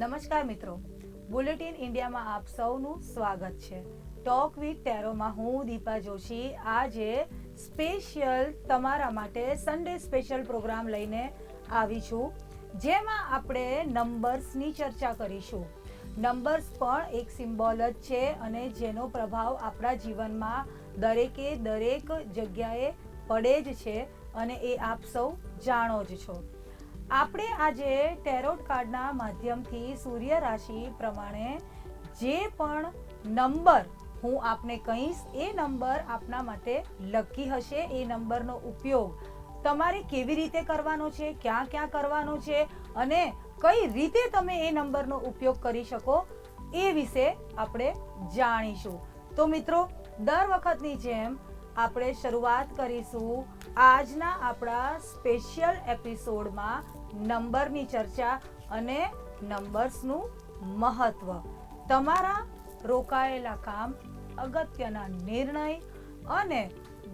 નમસ્કાર મિત્રો. બુલેટિન ઇન્ડિયામાં આપ સૌનું સ્વાગત છે. ટોક વિથ ટેરોમાં હું દીપા જોશી. આજે સ્પેશિયલ તમારા માટે સન્ડે સ્પેશિયલ પ્રોગ્રામ લઈને આવી છું. જેમાં આપણે નંબર્સની ચર્ચા કરીશું. નંબર્સ પણ એક સિમ્બોલ જ છે અને જેનો પ્રભાવ આપણા જીવનમાં દરેકે દરેક જગ્યાએ પડે જ છે અને એ આપ સૌ જાણો જ છો. આપણે આજે ટેરોટ કાર્ડના માધ્યમથી સૂર્ય રાશિ પ્રમાણે જે પણ નંબર હું આપને કહીશ, એ નંબર આપના માટે લકી હશે. એ નંબરનો ઉપયોગ તમારે કેવી રીતે કરવાનો છે, ક્યાં ક્યાં કરવાનો છે અને કઈ રીતે તમે એ નંબરનો ઉપયોગ કરી શકો એ વિશે આપણે જાણીશું. તો મિત્રો, દર વખતની જેમ આપણે શરૂઆત કરીશું આજના આપણા સ્પેશિયલ એપિસોડમાં નંબરની ચર્ચા અને નંબર્સનું મહત્વ. તમારા રોકાયેલા કામ, અગત્યના નિર્ણય અને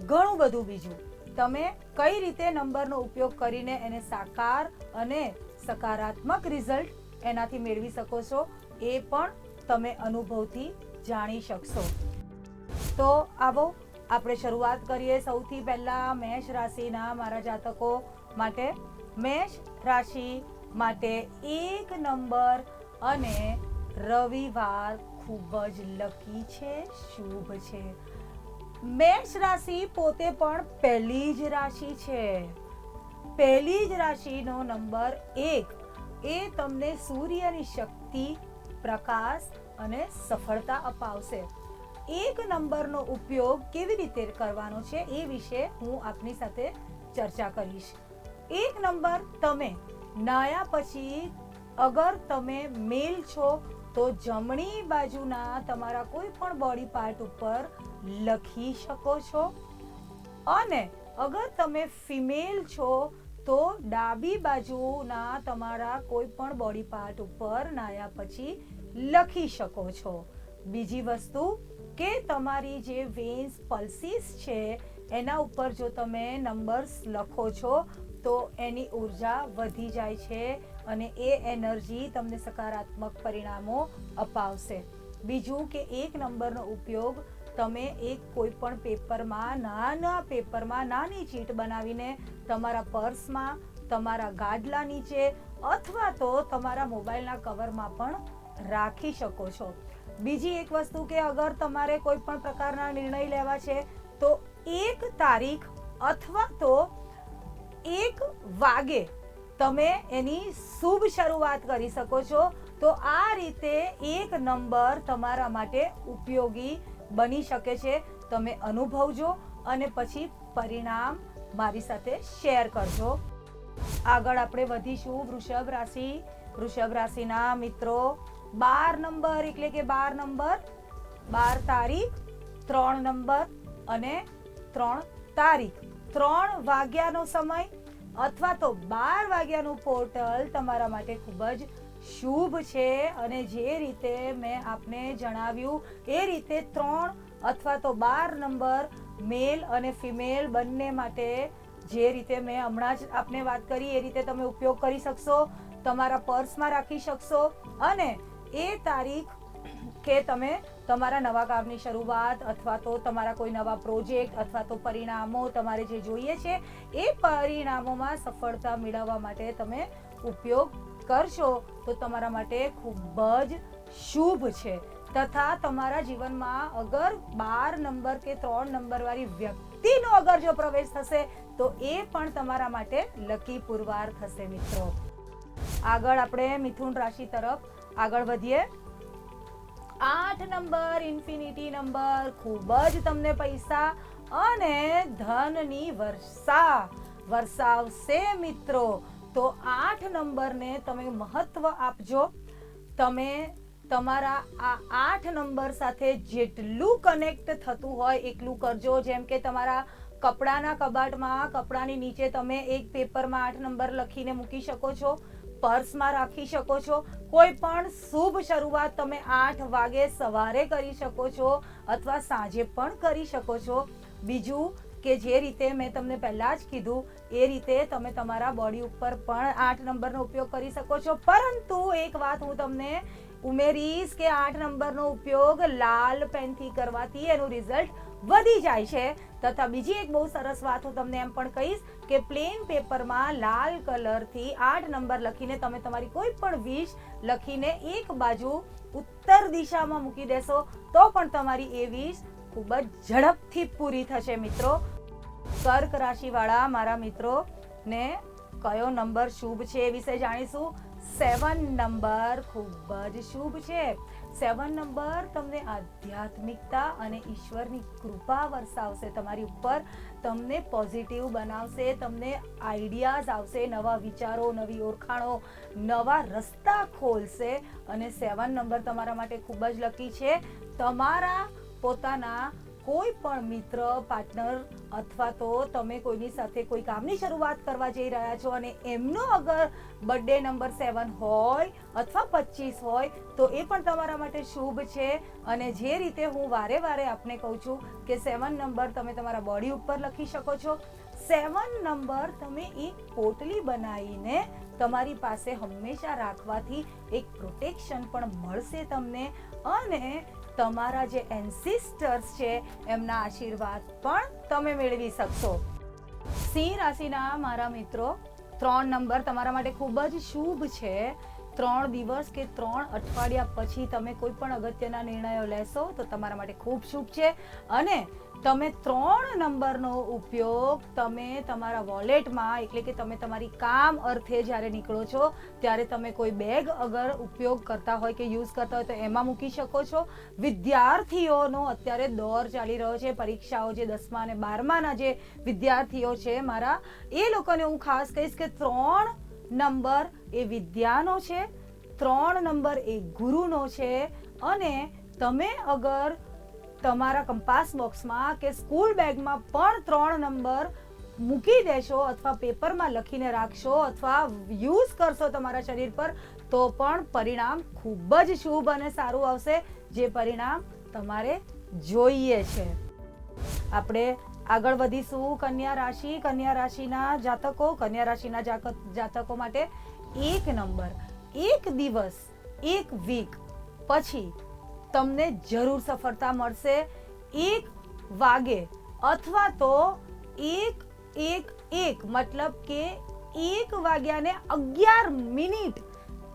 ઘણું બધું બીજું. તમે કઈ રીતે નંબરનો ઉપયોગ કરીને એને સાકાર અને સકારાત્મક રિઝલ્ટ એનાથી મેળવી શકો છો એ પણ તમે અનુભવથી જાણી શકશો. તો આવો, આપણે શરૂઆત કરીએ. સૌથી પહેલા મેષ રાશિના મારા જાતકો માટે મેષ રાશિ માટે એક નંબર અને રવિવાર ખૂબ જ લકી છે, શુભ છે. મેષ રાશિ પોતે પણ પહેલી જ રાશિ છે. પહેલી જ રાશિનો નંબર એક. એ તમને સૂર્યની શક્તિ, પ્રકાશ અને સફળતા અપાવશે. એક નંબરનો ઉપયોગ કેવી રીતે કરવાનો છે એ વિશે હું આપની સાથે ચર્ચા કરીશ. એક નંબર તમે નાયા પછી અગર તમે મેલ છો, તો જમણી બાજુના તમારા કોઈ પણ બોડી પાર્ટ ઉપર લખી શકો છો. અને અગર તમે ફિમેલ છો, તો ડાબી બાજુના તમારા કોઈ પણ બોડી પાર્ટ ઉપર નાયા પછી લખી શકો છો. બીજી વસ્તુ કે તમારી જે વેન્સ પલ્સીસ છે, એના ઉપર જો તમે નંબર્સ લખો છો તો એની ઊર્જા વધી જાય છે અને એ એનર્જી તમને સકારાત્મક પરિણામો અપાવશે. બીજું કે એક નંબરનો ઉપયોગ તમે એક કોઈ પણ પેપરમાં, નાના પેપરમાં નાની ચીટ બનાવીને તમારા પર્સમાં, તમારા ગાડલા નીચે અથવા તો તમારા મોબાઈલના કવરમાં પણ રાખી શકો છો. બીજી એક વસ્તુ કે અગર તમારે કોઈ પણ પ્રકારના નિર્ણય લેવા છે, તો એક તારીખ અથવા તો એક વાગે તમે એની શુભ શરૂઆત કરી શકો છો. તો આ રીતે એક નંબર તમારા માટે ઉપયોગી બની શકે છે. તમે અનુભવજો અને પછી પરિણામ મારી સાથે શેર કરજો. આગળ આપણે વધીશું વૃષભ રાશિ. વૃષભ રાશિના મિત્રો, બાર નંબર, એટલે કે બાર નંબર, બાર તારીખ, ત્રણ નંબર અને ત્રણ તારીખ. ત્રણ વાગ્યાનો સમય અથવા તો બાર વાગ્યાનું પોર્ટલ તમારા માટે ખૂબ જ શુભ છે અને જે રીતે મેં આપને જણાવ્યું, એ રીતે ત્રણ અથવા તો બાર નંબર મેલ અને ફિમેલ બંને માટે જે રીતે મેં હમણાં જ આપને વાત કરી, એ રીતે તમે ઉપયોગ કરી શકશો, તમારા પર્સમાં રાખી શકશો અને એ તારીખ કે તમે તમારા નવા કામની શરૂઆત અથવા તો તમારા કોઈ નવા પ્રોજેક્ટ અથવા તો પરિણામો તમારે જે જોઈએ છે, એ પરિણામોમાં સફળતા મેળવવા માટે તમે ઉપયોગ કરશો તો તમારા માટે ખૂબ જ શુભ છે. તથા તમારા જીવનમાં અગર બાર નંબર કે ત્રણ નંબર વાળી વ્યક્તિનો અગર જો પ્રવેશ થશે, તો એ પણ તમારા માટે લકી પુરવાર થશે મિત્રો. આગળ આપણે મિથુન રાશિ તરફ આગળ વધીએ. આઠ નંબર, ઇન્ફિનિટી નંબર, ખૂબ જ તમને પૈસા અને ધનની વર્ષા. વરસાવશે મિત્રો. તો આઠ નંબરને તમે મહત્વ આપજો. તમે તમારા આ આઠ નંબર સાથે જેટલું કનેક્ટ થતું હોય એટલું કરજો. જેમ કે તમારા કપડાના કબાટમાં, કપડાની નીચે તમે એક પેપરમાં આઠ નંબર લખીને મૂકી શકો છો. પર્સમાં રાખી શકો છો. કોઈ પણ શુભ શરૂઆત તમે આઠ વાગે સવારે કરી શકો છો અથવા સાંજે પણ કરી શકો છો. બીજું કે જે રીતે મેં તમને પહેલાં જ કીધું, એ રીતે તમે તમારા બોડી ઉપર પણ આઠ નંબરનો ઉપયોગ કરી શકો છો. પરંતુ એક વાત હું તમને ઉમેરીશ કે આઠ નંબરનો ઉપયોગ લાલ પેનથી કરવાથી એનું રિઝલ્ટ વધી જાય છે. તથા બીજી એક બહુ સરસ વાત હું તમને એમ પણ કહીશ કે પ્લેન પેપરમાં લાલ કલરથી આઠ નંબર લખીને તમે તમારી કોઈ પણ વિશ લખીને એક બાજુ ઉત્તર દિશામાં મૂકી દેશો, તો પણ તમારી એ વિશ ખૂબ જ ઝડપથી પૂરી થશે મિત્રો. કર્ક રાશિવાળા મારા મિત્રો, ને કયો નંબર શુભ છે એ વિશે જાણીશું? સેવન નંબર ખૂબ જ શુભ છે. સેવન નંબર તમને આધ્યાત્મિકતા અને ઈશ્વરની કૃપા વરસાવશે. તમારી ઉપર તમને પોઝિટિવ બનાવશે, તમને આઈડિયાઝ આવશે, નવા વિચારો, નવી ઓળખાણો, નવા રસ્તા ખોલશે અને સેવન નંબર તમારા માટે ખૂબ જ લકી છે. તમારા પોતાના કોઈ પણ મિત્ર પાર્ટનર અથવા તો તમે કોઈની સાથે કોઈ કામની શરૂઆત કરવા જઈ રહ્યા છો અને એમનો અગર બર્થડે નંબર સેવન હોય અથવા પચીસ હોય, તો એ પણ તમારા માટે શુભ છે. અને જે રીતે હું વારે વારે આપને કહું છું કે સેવન નંબર તમે તમારા બોડી ઉપર લખી શકો છો. સેવન નંબર તમે એક પોટલી બનાવીને તમારી પાસે હંમેશા રાખવાથી એક પ્રોટેક્શન પણ મળશે તમને. અને તમારા જે એન્સિસ્ટર્સ છે, એમના આશીર્વાદ પણ તમે મેળવી શકશો. સિંહ રાશિના મારા મિત્રો, ત્રણ નંબર તમારા માટે ખૂબ જ શુભ છે. ત્રણ દિવસ કે ત્રણ અઠવાડિયા પછી તમે કોઈ પણ અગત્યના નિર્ણયો લેશો તો તમારા માટે ખૂબ શુભ છે. અને તમે ત્રણ નંબરનો ઉપયોગ તમે તમારા વોલેટમાં એટલે કે તમે તમારી કામ અર્થે જ્યારે નીકળો છો, ત્યારે તમે કોઈ બેગ અગર ઉપયોગ કરતા હોય કે યુઝ કરતા હોય તો એમાં મૂકી શકો છો. વિદ્યાર્થીઓનો અત્યારે દોર ચાલી રહ્યો છે. પરીક્ષાઓ જે દસમા અને બારમાના જે વિદ્યાર્થીઓ છે, મારા, એ લોકોને હું ખાસ કહીશ કે ત્રણ નંબર એ વિદ્યાનો છે, ત્રણ નંબર એ ગુરુનો છે, અને તમે અગર તમારા કંપાસ બોક્સમાં કે સ્કૂલ બેગમાં પણ ત્રણ નંબર મૂકી દેશો અથવા પેપરમાં લખીને રાખશો અથવા યુઝ કરશો તમારા શરીર પર, તો પણ પરિણામ ખૂબ જ શુભ અને સારું આવશે, જે પરિણામ તમારે જોઈએ છે. આપણે આગળ વધીશું. કન્યા રાશિ, કન્યા રાશિના જાતકો, કન્યા રાશિના જાતકો માટે એક નંબર, એક દિવસ, એક વીક પછી તમને જરૂર સફળતા મળશે. એક વાગે અથવા તો એક એક એક મતલબ કે એક વાગ્યાને અગિયાર મિનિટ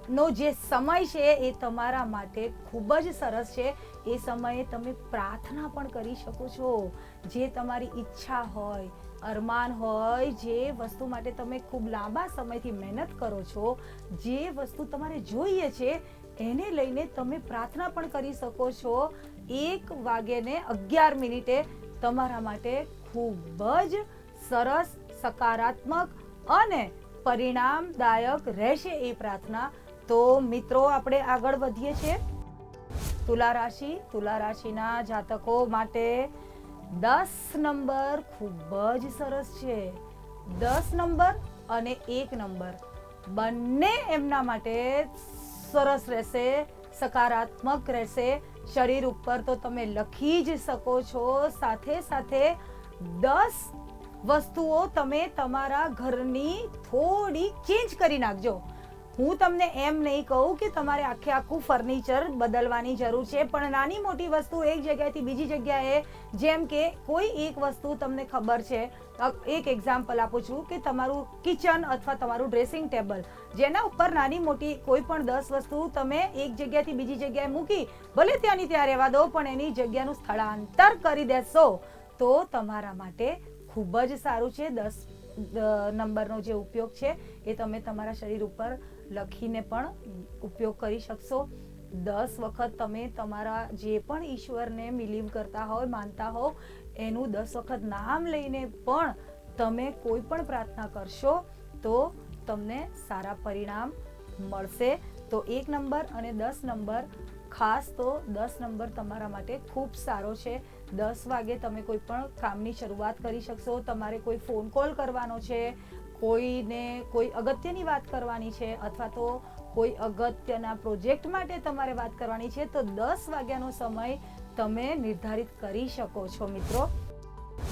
નો જે સમય છે એ તમારા માટે ખૂબ જ સરસ છે. એ સમયે તમે પ્રાર્થના પણ કરી શકો છો. જે તમારી ઈચ્છા હોય અરમાન હોય, જે વસ્તુ માટે તમે ખૂબ લાંબા સમયથી મહેનત કરો છો, જે વસ્તુ તમારે જોઈએ છે, એને લઈને તમે પ્રાર્થના પણ કરી શકો છો. એક વાગ્યાને અગિયાર મિનિટે તમારા માટે ખૂબ જ સરસ, સકારાત્મક અને પરિણામદાયક રહેશે એ પ્રાર્થના. તો મિત્રો, આપણે આગળ વધીએ છીએ. તુલા રાશિ, તુલા રાશિના જાતકો માટે દસ નંબર ખૂબ જ સરસ છે. દસ નંબર અને એક નંબર બંને એમના માટે સરસ રહેશે, સકારાત્મક રહેશે. શરીર ઉપર તો તમે લખી જ શકો છો. સાથે સાથે દસ વસ્તુઓ તમે તમારા ઘરની થોડી ચેન્જ કરી નાખજો. હું તમને એમ નહીં કહું કે તમારે આખે આખું ફર્નિચર બદલવાની જરૂર છે, પણ નાની મોટી વસ્તુ એક જગ્યાએથી બીજી જગ્યાએ, જેમ કે કોઈ એક વસ્તુ તમને ખબર છે એક એક્ઝામ્પલ આપું છું કે તમારું કિચન અથવા તમારું ડ્રેસિંગ ટેબલ જેના ઉપર નાની મોટી કોઈ પણ દસ વસ્તુ તમે એક જગ્યાથી બીજી જગ્યાએ મૂકી, ભલે ત્યાંની ત્યાં રહેવા દો, પણ એની જગ્યાનું સ્થળાંતર કરી દેશો, તો તમારા માટે ખૂબ જ સારું છે. દસ નંબરનો જે ઉપયોગ છે, એ તમે તમારા શરીર ઉપર લખીને પણ ઉપયોગ કરી શકશો. દસ વખત તમે તમારા જે પણ ઈશ્વરને બિલીવ કરતા હોય, માનતા હો, એનું દસ વખત નામ લઈને પણ તમે કોઈ પણ પ્રાર્થના કરશો તો તમને સારા પરિણામ મળશે. તો એક નંબર અને દસ નંબર ખાસ તો દસ નંબર તમારા માટે ખૂબ સારો છે. દસ વાગે તમે કોઈ પણ કામની શરૂઆત કરી શકશો, તમારે કોઈ ફોન કોલ કરવાનો છે, કોઈને કોઈ અગત્યની વાત કરવાની છે, અથવા તો કોઈ અગત્યના પ્રોજેક્ટ માટે તમારે વાત કરવાની છે, તો દસ વાગ્યાનો સમય તમે નિર્ધારિત કરી શકો છો, મિત્રો.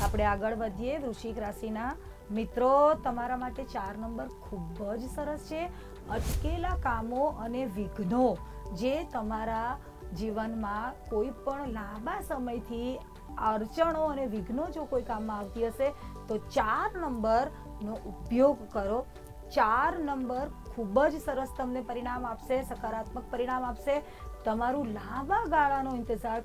આપણે આગળ વધીએ. વૃશ્ચિક રાશિના મિત્રો, તમારા માટે ચાર નંબર ખૂબ જ સરસ છે. અટકેલા કામો અને વિઘ્નો જે તમારા જીવનમાં કોઈ પણ લાંબા સમયથી અડચણો અને વિઘ્નો જો કોઈ કામમાં આવતી હશે, તો ચાર નંબરનો ઉપયોગ કરો. ચાર નંબર ખૂબ જ સરસ તમને પરિણામ આપશે, સકારાત્મક પરિણામ આપશે. તમારું લાંબા ગાળાનો ઇંતજાર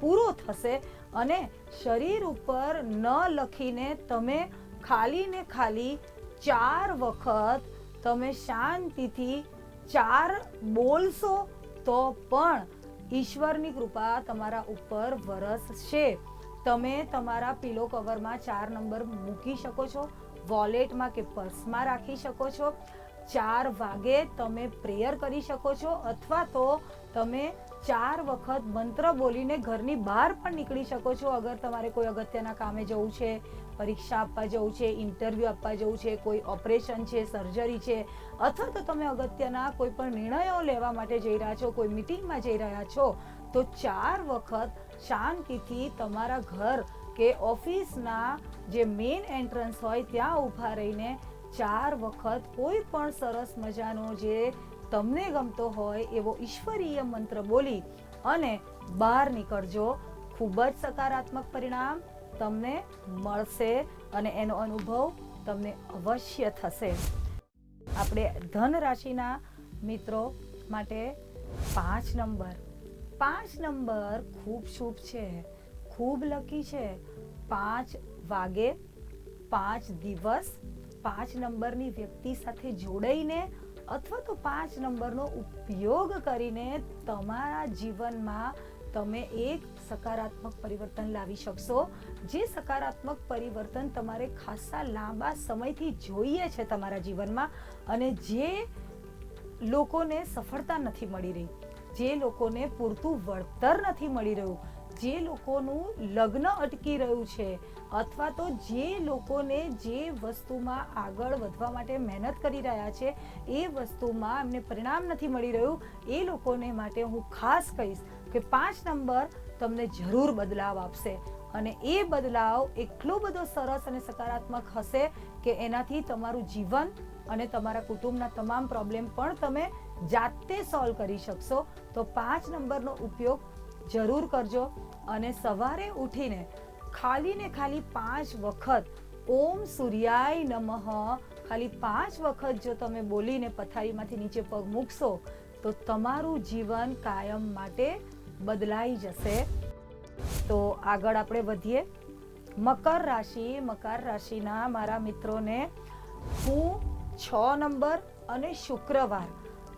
પૂરો થશે અને શરીર ઉપર ન લખીને તમે ખાલી ને ખાલી ચાર વખત તમે શાંતિથી ચાર બોલશો તો પણ ઈશ્વરની કૃપા તમારા ઉપર વરસશે તમે તમારા પિલો કવરમાં ચાર નંબર મૂકી શકો છો વોલેટમાં કે પર્સમાં રાખી શકો છો. ચાર વાગે તમે પ્રેયર કરી શકો છો અથવા તો તમે ચાર વખત મંત્ર બોલીને ઘરની બહાર પણ નીકળી શકો છો. અગર તમારે કોઈ અગત્યના કામે જવું છે પરીક્ષા આપવા જવું છે, ઇન્ટરવ્યૂ આપવા જવું છે, કોઈ ઓપરેશન છે, સર્જરી છે, અથવા તો તમે અગત્યના કોઈ પણ નિર્ણયો લેવા માટે જઈ રહ્યા છો, કોઈ મિટિંગમાં જઈ રહ્યા છો, તો ચાર વખત શાંતિથી તમારા ઘર કે ઓફિસના જે મેઇન એન્ટ્રન્સ હોય ત્યાં ઊભા રહીને ચાર વખત કોઈ પણ સરસ મજાનો જે તમને ગમતો હોય એવો ઈશ્વરીય મંત્ર બોલી અને બહાર નીકળજો. ખૂબ જ સકારાત્મક પરિણામ. તમને મળશે અને એનો અનુભવ તમને અવશ્ય થશે. આપણે ધન રાશિના મિત્રો માટે પાંચ નંબર. પાંચ નંબર ખૂબ શુભ છે. ખૂબ લકી છે. પાંચ વાગે, પાંચ દિવસ, પાંચ નંબરની વ્યક્તિ સાથે જોડાઈને અથવા તો પાંચ નંબરનો ઉપયોગ કરીને તમારા જીવનમાં તમે એક સકારાત્મક પરિવર્તન લાવી શકશો. જે સકારાત્મક પરિવર્તન તમારે ખાસા લાંબા સમયથી જોઈએ છે તમારા જીવનમાં અને જે લોકોને સફળતા નથી મળી રહી, જે લોકોને પૂરતું વળતર નથી મળી રહ્યું, જે લોકોનું લગ્ન અટકી રહ્યું છે અથવા તો જે લોકોને જે વસ્તુમાં આગળ વધવા માટે મહેનત કરી રહ્યા છે, એ વસ્તુમાં એમને પરિણામ નથી મળી રહ્યું, એ લોકોને માટે હું ખાસ કહીશ કે પાંચ નંબર તમને જરૂર બદલાવ આપશે. અને એ બદલાવ એટલો બધો સરસ અને સકારાત્મક હશે કે એનાથી તમારું જીવન અને તમારા કુટુંબના તમામ પ્રોબ્લેમ પણ તમે જાતે સોલ્વ કરી શકશો. તો પાંચ નંબરનો ઉપયોગ જરૂર કરજો અને સવારે ઉઠીને ખાલી ને ખાલી પાંચ વખત ઓમ સૂર્યાય નમઃ. ખાલી પાંચ વખત જો તમે બોલીને પથારીમાંથી નીચે પગ મૂકશો, તો તમારું જીવન કાયમ માટે બદલાઈ જશે. તો આગળ આપણે વધીએ. મકર રાશિ, મકર રાશિના મારા મિત્રોને હું છ નંબર અને શુક્રવાર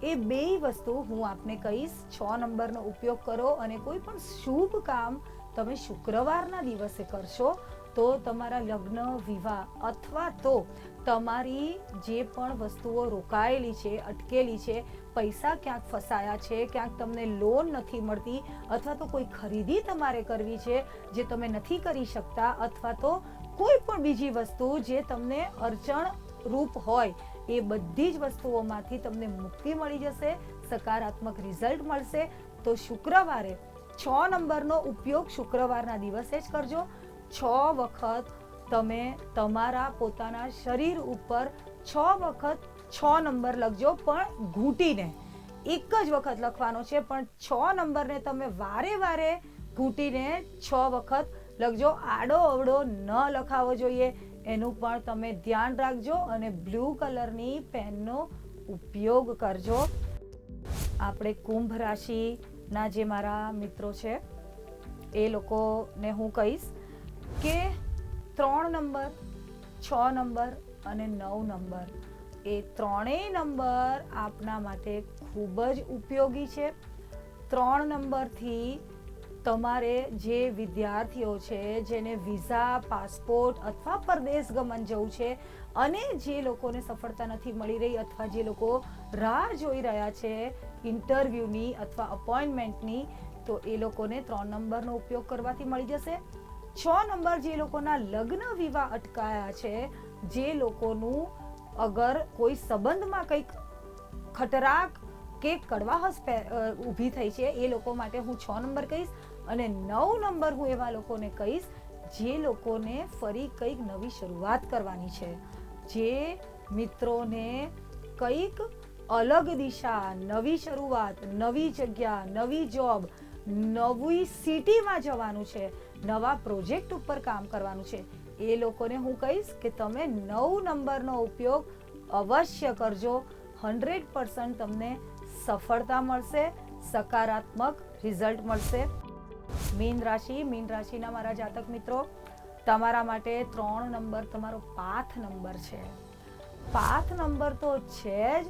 એ બે વસ્તુ હું આપને કહીશ. છ નંબરનો ઉપયોગ કરો અને કોઈ પણ શુભ કામ તમે શુક્રવારના દિવસે કરશો, તો તમારા લગ્ન, વિવાહ અથવા તો તમારી જે પણ વસ્તુઓ રોકાયેલી છે, અટકેલી છે પૈસા ક્યાંક ફસાયા છે, ક્યાંક તમને લોન નથી મળતી અથવા તો કોઈ ખરીદી તમારે કરવી છે જે તમે નથી કરી શકતા અથવા તો કોઈ પણ બીજી વસ્તુ જે તમને અડચણ રૂપ હોય, એ બધી જ વસ્તુઓમાંથી તમને મુક્તિ મળી જશે, સકારાત્મક રિઝલ્ટ મળશે. તો શુક્રવારે છ નંબરનો ઉપયોગ શુક્રવારના દિવસે જ કરજો. છ વખત તમે તમારા પોતાના શરીર ઉપર છ વખત છ નંબર લખજો, પણ ઘૂંટીને. એક જ વખત લખવાનો છે, પણ છ નંબરને તમે વારે વારે ઘૂંટીને છ વખત લખજો. આડો અવડો ન લખાવો જોઈએ. એનું પણ તમે ધ્યાન રાખજો અને બ્લુ કલરની પેનનો ઉપયોગ કરજો. આપણે કુંભ રાશિના જે મારા મિત્રો છે, એ લોકોને હું કહીશ કે ત્રણ નંબર, છ નંબર અને નવ નંબર. એ ત્રણેય નંબર આપના માટે ખૂબ જ ઉપયોગી છે. ત્રણ નંબરથી તમારે જે વિદ્યાર્થીઓ છે, જેને વિઝા, પાસપોર્ટ અથવા પરદેશ ગમન જવું છે અને જે લોકોને સફળતા નથી મળી રહી અથવા જે લોકો રાહ જોઈ રહ્યા છે ઇન્ટરવ્યૂની અથવા અપોઇન્ટમેન્ટની, તો એ લોકોને ત્રણ નંબરનો ઉપયોગ કરવાથી મળી જશે. છ નંબર જે લોકોના લગ્ન વિવાહ અટકાયા છે, જે લોકોનું અગર કોઈ સંબંધમાં કંઈક ખટરાક કે કડવાહસ ઊભી થઈ છે, એ લોકો માટે હું છ નંબર કહીશ અને નવ નંબર હું એવા લોકોને કહીશ જે લોકોને ફરી કંઈક નવી શરૂઆત કરવાની છે. જે મિત્રોને કંઈક અલગ દિશા, નવી શરૂઆત, નવી જગ્યા, નવી જોબ, નવી સિટીમાં જવાનું છે, નવા પ્રોજેક્ટ ઉપર કામ કરવાનું છે. એ લોકોને હું કહીશ કે તમે નવ નંબરનો ઉપયોગ અવશ્ય કરજો. હંડ્રેડ પર્સન્ટ તમને સફળતા મળશે, સકારાત્મક રિઝલ્ટ મળશે. મીન રાશિ, મીન રાશિના મારા જાતક મિત્રો, તમારા માટે ત્રણ નંબર તમારો પાથ નંબર છે. પાથ નંબર તો છે જ.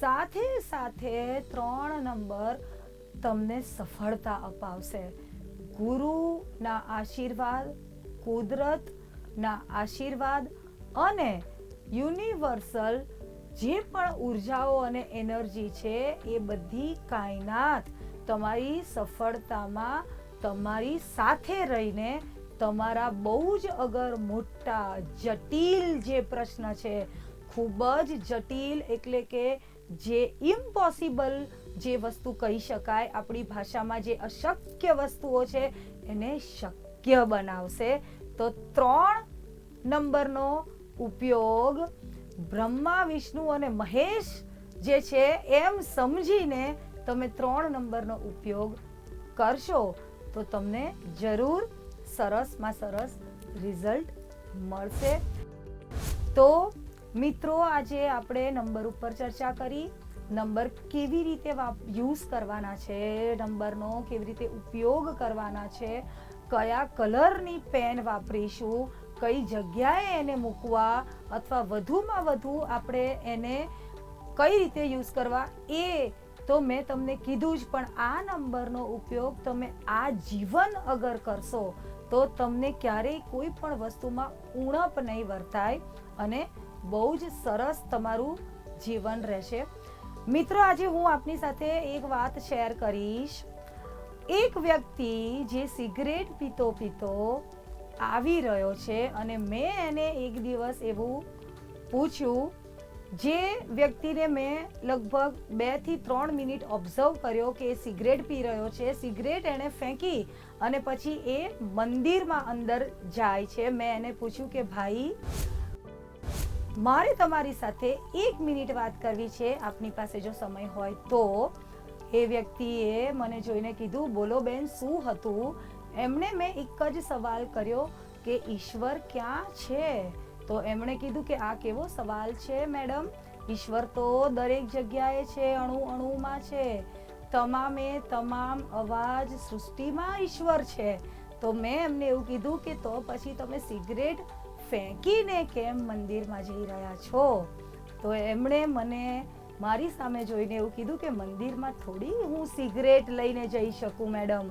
સાથે સાથે ત્રણ નંબર તમને સફળતા અપાવશે. ગુરુના આશીર્વાદ કુદરતના આશીર્વાદ અને યુનિવર્સલ જે પણ ઉર્જાઓ અને એનર્જી છે, એ બધી કાયનાત તમારી સફળતામાં તમારી સાથે રહીને તમારા બહુ જ અગર મોટા જટિલ જે પ્રશ્ન છે, ખૂબ જ જટિલ એટલે કે જે ઇમ્પોસિબલ જે વસ્તુ કહી શકાય, આપણી ભાષામાં જે અશક્ય વસ્તુઓ છે, એને શક્ય બનાવશે. તો ત્રણ નંબરનો ઉપયોગ બ્રહ્મા, વિષ્ણુ અને મહેશ જે છે એમ સમજીને તમે ત્રણ નંબરનો ઉપયોગ કરશો તો તમને જરૂર સરસમાં સરસ રિઝલ્ટ મળશે. તો મિત્રો, આજે આપણે નંબર ઉપર ચર્ચા કરી. નંબર કેવી રીતે યુઝ કરવાના છે, નંબરનો કેવી રીતે ઉપયોગ કરવાના છે કયા કલરની પેન વાપરીશું, કઈ જગ્યાએ એને મૂકવા અથવા વધુમાં વધુ આપણે એને કઈ રીતે યુઝ કરવા એ તો મેં તમને કીધું જ, પણ આ નંબરનો ઉપયોગ તમે આ જીવન અગર કરશો, તો તમને ક્યારેય કોઈ પણ વસ્તુમાં ઉણપ નહીં વર્તાય અને બહુ જ સરસ તમારું જીવન રહેશે. મિત્રો, આજે હું આપની સાથે એક વાત શેર કરીશ. એક વ્યક્તિ જે સિગરેટ પીતો પીતો આવી રહ્યો છે અને મેં એને એક દિવસ એવું પૂછ્યું, જે વ્યક્તિને મેં લગભગ બેથી ત્રણ મિનિટ ઓબ્ઝર્વ કર્યો કે એ સિગરેટ પી રહ્યો છે, સિગરેટ એણે ફેંકી અને પછી એ મંદિરમાં અંદર જાય છે. મેં એને પૂછ્યું કે, ભાઈ, મારે તમારી સાથે એક મિનિટ વાત કરવી છે. આપની પાસે જો સમય હોય તો એ વ્યક્તિએ મને જોઈને કીધું, બોલો બેન, શું હતું? એમણે મેં એક જ સવાલ કર્યો કે, ઈશ્વર ક્યાં છે? તો એમણે કીધું કે, આ કેવો સવાલ છે, મેડમ? ઈશ્વર તો દરેક જગ્યાએ છે, અણુ અણુમાં છે. તમામે તમામ અવાજ સૃષ્ટિમાં ઈશ્વર છે. તો મેં એમને એવું કીધું કે, તો પછી તમે સિગરેટ ફેંકીને કેમ મંદિરમાં જઈ રહ્યા છો? તો એમણે મને મારી સામે જોઈને એવું કીધું કે મંદિરમાં થોડી હું સિગરેટ લઈને જઈ શકું, મેડમ.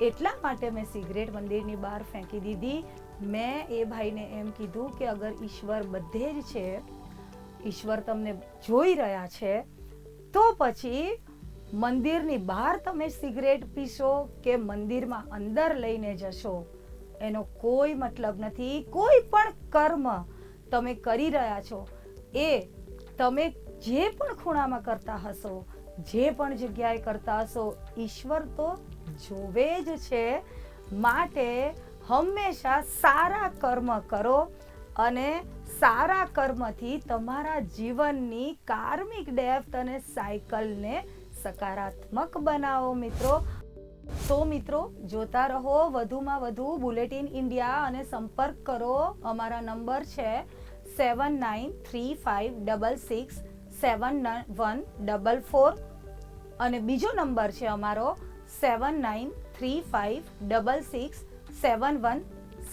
એટલા માટે મેં સિગરેટ મંદિરની બહાર ફેંકી દીધી. મેં એ ભાઈને એમ કીધું કે અગર ઈશ્વર બધે જ છે, ઈશ્વર તમને જોઈ રહ્યા છે, તો પછી મંદિરની બહાર તમે સિગરેટ પીશો કે મંદિરમાં અંદર લઈને જશો? એનો કોઈ મતલબ નથી. કોઈ પણ કર્મ તમે કરી રહ્યા છો, એ તમે જે પણ ખૂણામાં કરતા હશો, જે પણ જગ્યાએ કરતા હશો, ઈશ્વર તો જોવે જ છે. માટે હંમેશા સારા કર્મ કરો અને સારા કર્મથી તમારા જીવનની કાર્મિક ડેપ્થ અને સાયકલને સકારાત્મક બનાવો મિત્રો. તો મિત્રો, જોતા રહો, વધુમાં વધુ બુલેટિન ઇન્ડિયા અને સંપર્ક કરો. અમારા નંબર છે seven nine three five double six seven one double four અને બીજો નંબર છે અમારો seven nine three five double six seven one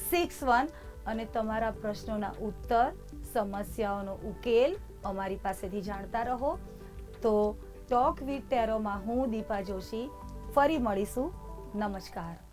six one અને તમારા પ્રશ્નોના ઉત્તર, સમસ્યાઓનો ઉકેલ અમારી પાસેથી જાણતા રહો. તો ટોક વિથ ટેરોમાં હું દીપા જોશી, ફરી મળીશું. નમસ્કાર.